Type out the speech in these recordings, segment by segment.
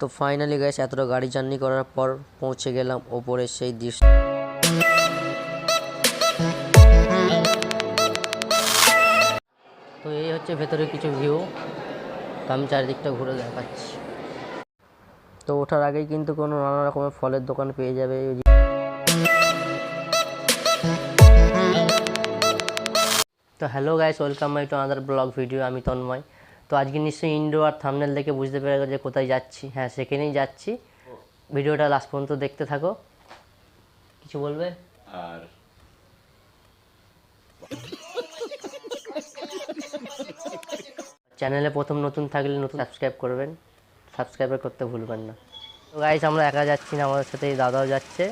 তো finally guys এতটা গাড়ি জার্নি করার পর পৌঁছে গেলাম ওপরে সেই দৃশ্য। তো এই হচ্ছে ভেতরে কিছু ভিউ তো আমি চারিদিকটা ঘুরে দেখাচ্ছি। তো ওঠার আগেই কিন্তু কোনো নানা রকমের ফলের দোকান পেয়ে যাবে। তো hello guys welcome my to other blog video আমি তন্ময়। তো আজকে নিশ্চয়ই ইন্ডো আর থামনেল দেখে বুঝতে পেরে যে কোথায় যাচ্ছি। হ্যাঁ সেখানেই যাচ্ছি। ভিডিওটা লাস্ট পর্যন্ত দেখতে থাকো। কিছু বলবে? আর চ্যানেলে প্রথম নতুন থাকলে নতুন সাবস্ক্রাইব করবেন। সাবস্ক্রাইব করতে ভুলবেন না। তো গাইস আমরা একা যাচ্ছি না আমাদের সাথে দাদাও যাচ্ছে।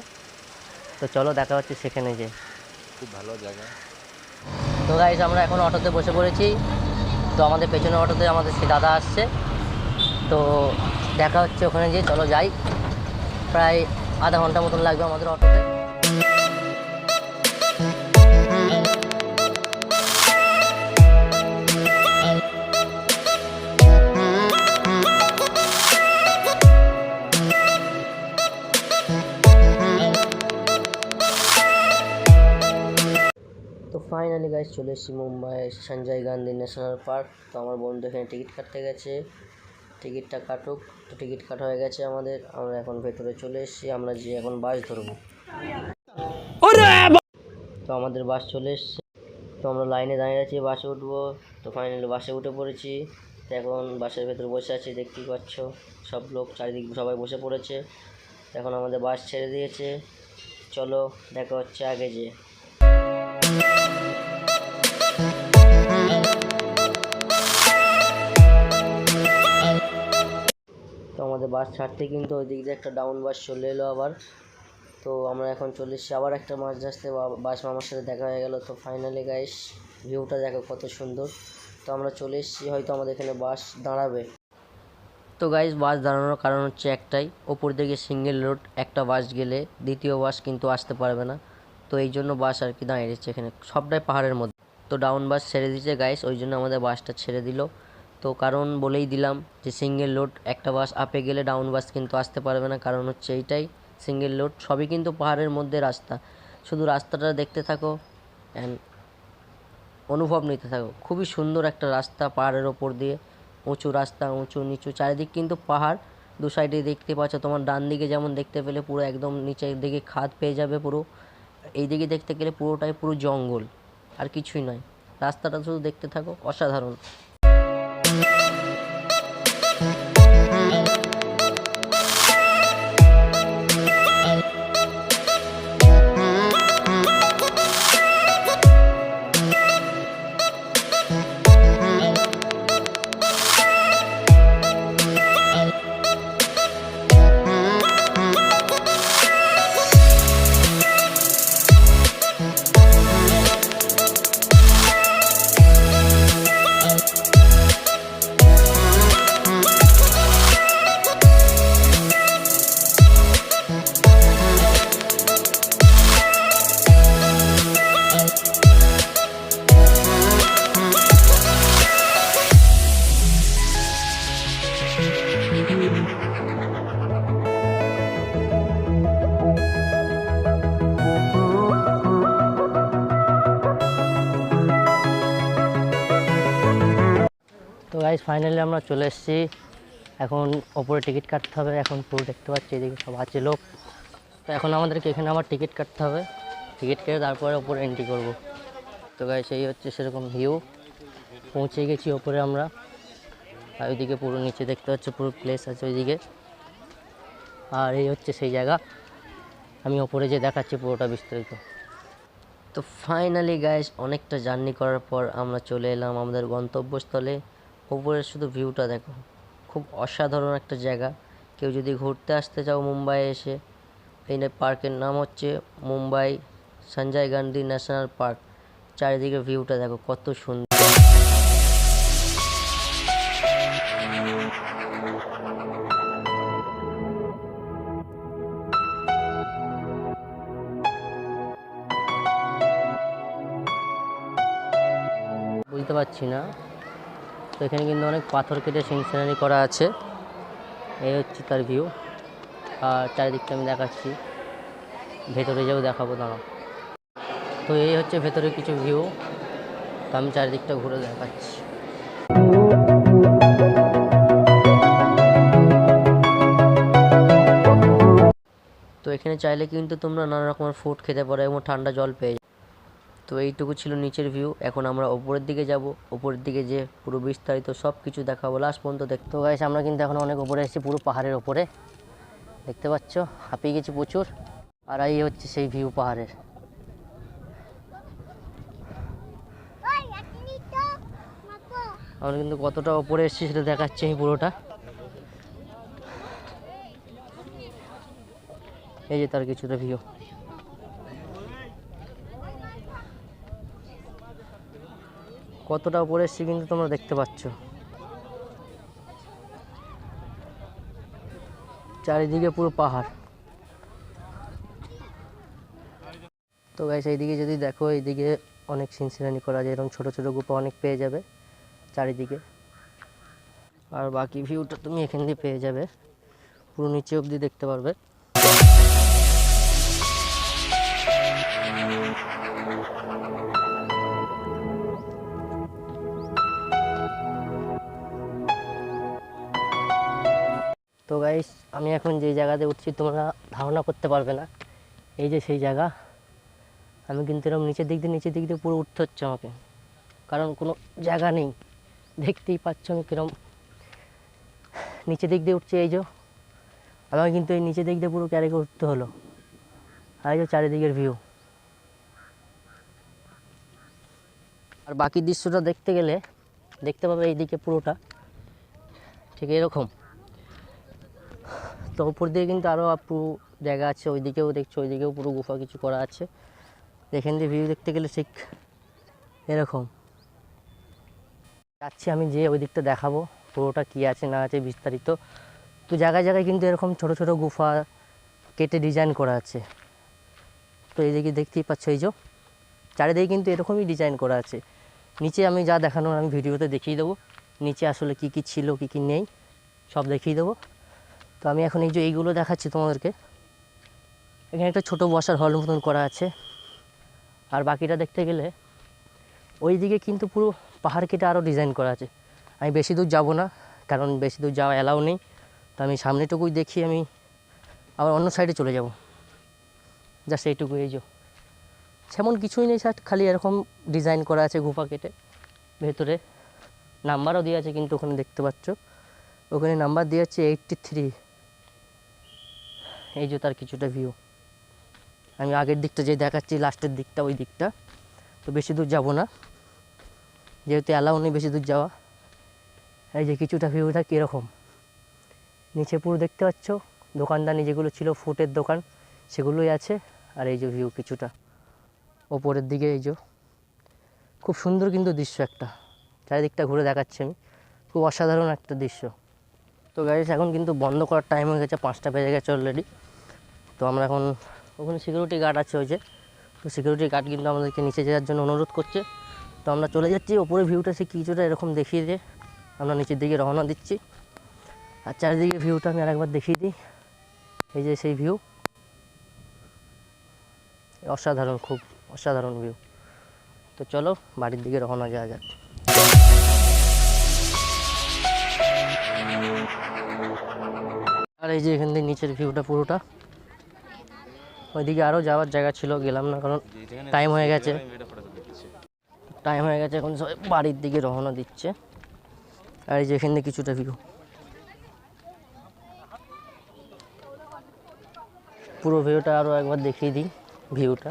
তো চলো দেখা হচ্ছে সেখানে যে খুব ভালো জায়গা। তো গাইস আমরা এখন অটোতে বসে পড়েছি। তো আমাদের পেছনে অটোতে আমাদের সে দাদা আসছে। তো দেখা হচ্ছে ওখানে গিয়ে, চলো যাই। প্রায় আধা ঘণ্টা মতন লাগবে আমাদের অটোতে। ফাইনালি গাইজ চলে এসেছি মুম্বাই সঞ্জয় গান্ধী ন্যাশনাল পার্ক তো আমার বন্ধু এখানে টিকিট কাটতে গেছে। টিকিটটা কাটুক। তো টিকিট কাটা হয়ে গেছে আমাদের। আমরা এখন ভেতরে চলে এসেছি। আমরা যে এখন বাস ধরবো। তো আমাদের বাস চলে এসছে। তো আমরা লাইনে দাঁড়িয়ে আছি, বাসে উঠবো। তো ফাইনালি বাসে উঠে পড়েছি। তো এখন বাসের ভেতরে বসে আছি, দেখতেই পাচ্ছ। সব লোক চারিদিক সবাই বসে পড়েছে। এখন আমাদের বাস ছেড়ে দিয়েছে। চলো, দেখা হচ্ছে আগে যে। তো আমাদের বাস ছাড়তে কিন্তু ওই দিক দিয়ে একটা ডাউন বাস চলে এলো আবার। তো আমরা এখন চলে এসেছি, আবার একটা মাছ আসতে বাস মামার সাথে দেখা হয়ে গেল। তো ফাইনালি গাইস ভিউটা দেখো কত সুন্দর। তো আমরা চলে এসেছি, হয়তো আমাদের এখানে বাস দাঁড়াবে। তো গাইস বাস দাঁড়ানোর কারণ হচ্ছে একটাই, ওপর দিকে সিঙ্গেল রোড একটা বাস গেলে দ্বিতীয় বাস কিন্তু আসতে পারবে না। তো এই জন্য বাস আর কি দাঁড়িয়ে রয়েছে এখানে। সবটাই পাহাড়ের মধ্যে। তো ডাউন বাস ছেড়ে দিয়েছে গাইস ওই জন্য আমাদের বাসটা ছেড়ে দিল। তো কারণ বলেই দিলাম যে সিঙ্গেল লোড একটা বাস আপে গেলে ডাউন বাস কিন্তু আসতে পারবে না। কারণ হচ্ছে এইটাই সিঙ্গেল লোড সবই কিন্তু পাহাড়ের মধ্যে রাস্তা। শুধু রাস্তাটা দেখতে থাকো অ্যান্ড অনুভব নিতে থাকো। খুবই সুন্দর একটা রাস্তা পাহাড়ের ওপর দিয়ে। উঁচু রাস্তা, উঁচু নিচু, চারিদিক কিন্তু পাহাড়। দু সাইডে দেখতে পাচ্ছ, তোমার ডান দিকে যেমন দেখতে পেলে পুরো একদম নিচের দিকে খাদ পেয়ে যাবে পুরো। এই দিকে দেখতে গেলে পুরোটাই পুরো জঙ্গল, আর কিছুই নয়। রাস্তাটা শুধু দেখতে থাকো, অসাধারণ। গাইজ ফাইনালি আমরা চলে এসেছি। এখন ওপরে টিকিট কাটতে হবে। এখন পুরো দেখতে পাচ্ছি, এদিকে সব আছে লোক। তো এখন আমাদেরকে এখানে আবার টিকিট কাটতে হবে। টিকিট কেটে তারপরে ওপরে এন্ট্রি করব। তো গাইজ এই হচ্ছে সেরকম ভিউ পৌঁছে গেছি ওপরে আমরা। আর ওইদিকে পুরো নিচে দেখতে পাচ্ছ, পুরো প্লেস আছে ওইদিকে। আর এই হচ্ছে সেই জায়গা। আমি ওপরে যে দেখাচ্ছি পুরোটা বিস্তারিত। তো ফাইনালি গাইস অনেকটা জার্নি করার পর আমরা চলে এলাম আমাদের গন্তব্যস্থলে। উপরের শুধু ভিউটা দেখো। খুব অসাধারণ একটা জায়গা। কেউ যদি ঘুরতে আসতে চাও মুম্বাই এসে এই পার্কের নাম হচ্ছে মুম্বাই সঞ্জয় গান্ধী ন্যাশনাল পার্ক। চারিদিকে ভিউটা দেখো, কত সুন্দর বুঝতে পারছি না। তো এখানে কিন্তু অনেক পাথর কেটে সিনসারি করা আছে। এই হচ্ছে তার ভিউ আর চারিদিকটা আমি দেখাচ্ছি। ভেতরে যাও দেখাবো, দাঁড়াও। তো এই হচ্ছে ভেতরে কিছু ভিউ তো আমি চারিদিকটা ঘুরে দেখাচ্ছি। তো এখানে চাইলে কিন্তু তোমরা নানা রকমের ফুড খেতে পারো, এবং ঠান্ডা জল পেয়ে তো এইটুকু ছিল নিচের ভিউ এখন আমরা ওপরের দিকে যাব। ওপরের দিকে যে পুরো বিস্তারিত সব কিছু দেখাবো লাস্ট পর্যন্ত দেখতে। গাইস আমরা কিন্তু এখন অনেক ওপরে এসেছি, পুরো পাহাড়ের ওপরে দেখতে পাচ্ছ? হাঁপিয়ে গেছি প্রচুর। আর এই হচ্ছে সেই ভিউ পাহাড়ের। আমরা কিন্তু কতটা ওপরে এসেছি সেটা দেখাচ্ছি আমি পুরোটা। এই যে তার কিছুটা ভিউ কতটা উপরে এসেছি কিন্তু তোমরা দেখতে পাচ্ছ। চারিদিকে পুরো পাহাড়। তো গাইস এইদিকে যদি দেখো, এইদিকে অনেক সিনসিনানি করা যায়, এরকম ছোটো ছোটো গুপা অনেক পেয়ে যাবে চারিদিকে। আর বাকি ভিউটা তুমি এখান দিয়ে পেয়ে যাবে। পুরো নিচে অবধি দেখতে পারবে। তো গাইস আমি এখন যে জায়গাতে উঠছি, তোমরা ধারণা করতে পারবে না। এই যে সেই জায়গা, আমি কিন্তু এরকম নিচের দিক দিয়ে, নিচের দিক দিয়ে পুরো উঠতে হচ্ছে আমাকে। কারণ কোনো জায়গা নেই। দেখতেই পাচ্ছ আমি কিরম। নিচের দিক দিয়ে উঠছে, এই যে। আমাকে কিন্তু এই নিচের দিক দিয়ে পুরো ক্যারি উঠতে হলো। আর এই যে চারিদিকের ভিউ আর বাকি দৃশ্যটা দেখতে গেলে, দেখতে পাবে এইদিকে পুরোটা। ঠিক এরকম। তো উপর দিয়ে কিন্তু আরও পুরো জায়গা আছে, ওইদিকেও দেখছ, ওইদিকেও পুরো গুফা কিছু করা আছে। এখান দিয়ে ভিউ দেখতে গেলে ঠিক এরকম। যাচ্ছি আমি যে ওই দিকটা দেখাবো, পুরোটা কী আছে না আছে বিস্তারিত। তো জায়গায় জায়গায় কিন্তু এরকম ছোট ছোট গুফা কেটে ডিজাইন করা আছে। তো এইদিকে দেখতেই পাচ্ছ এই যে, চারিদিকে কিন্তু এরকমই ডিজাইন করা আছে। নিচে আমি যা দেখানোর আমি ভিডিওতে দেখিয়ে দেবো, নিচে আসলে কি কি ছিল, কি কি নেই, সব দেখিয়ে দেবো। তো আমি এখন এই যে এইগুলো দেখাচ্ছি তোমাদেরকে। এখানে একটা ছোট বসার হল মতন করা আছে। আর বাকিটা দেখতে গেলে ওই দিকে কিন্তু পুরো পাহাড় কেটে আরও ডিজাইন করা আছে। আমি বেশি দূর যাব না, কারণ বেশি দূর যাওয়া অ্যালাউ নেই। তো আমি সামনেটুকুই দেখি, আমি আবার অন্য সাইডে চলে যাব। জাস্ট এইটুকু এই যে। সেমন কিছুই নেই স্যার খালি এরকম ডিজাইন করা আছে গুফা কেটে। ভেতরে নাম্বারও দেওয়া আছে কিন্তু ওখানে দেখতে পাচ্ছ। ওখানে নাম্বার দেওয়া আছে এইটটি থ্রি এই যে তার কিছুটা ভিউ আমি আগের দিকটা যে দেখাচ্ছি লাস্টের দিকটা, ওই দিকটা। তো বেশি দূর যাব না। যেহেতু অ্যালাউ নেই বেশি দূর যাওয়া। এই যে কিছুটা ভিউটা কীরকম? নিচে পুরো দেখতে পাচ্ছ? দোকানদানি যেগুলো ছিল, ফুটের দোকান, সেগুলোই আছে। আর এই যে ভিউ কিছুটা। ওপরের দিকে এই যে। খুব সুন্দর কিন্তু দৃশ্য একটা। চারিদিকটা ঘুরে দেখাচ্ছি আমি। খুব অসাধারণ একটা দৃশ্য। তো গাড়ি এখন কিন্তু বন্ধ করার টাইম হয়ে গেছে, পাঁচটা বেজে গেছে অলরেডি তো আমরা এখন ওখানে সিকিউরিটি গার্ড আছে ওই যে। তো সিকিউরিটি গার্ড কিন্তু আমাদেরকে নিচে যাওয়ার জন্য অনুরোধ করছে। তো আমরা চলে যাচ্ছি ওপরে ভিউটা সে কিছুটা এরকম দেখিয়ে দিয়ে আমরা নিচের দিকে রওনা দিচ্ছি। আর চারিদিকে ভিউটা আমি আরেকবার দেখিয়ে দিই। এই যে সেই ভিউ অসাধারণ, খুব অসাধারণ ভিউ তো চলো, বাড়ির দিকে রওনা যাওয়া যাক। আর এই যে এখান থেকে নিচের ভিউটা পুরোটা। ওইদিকে আরও যাওয়ার জায়গা ছিল গেলাম না কারণ টাইম হয়ে গেছে। টাইম হয়ে গেছে এখন সবাই বাড়ির দিকে রওনা দিচ্ছে। আর এই যে এখান থেকে কিছুটা ভিউ পুরো ভিউটা আরও একবার দেখিয়ে দিই ভিউটা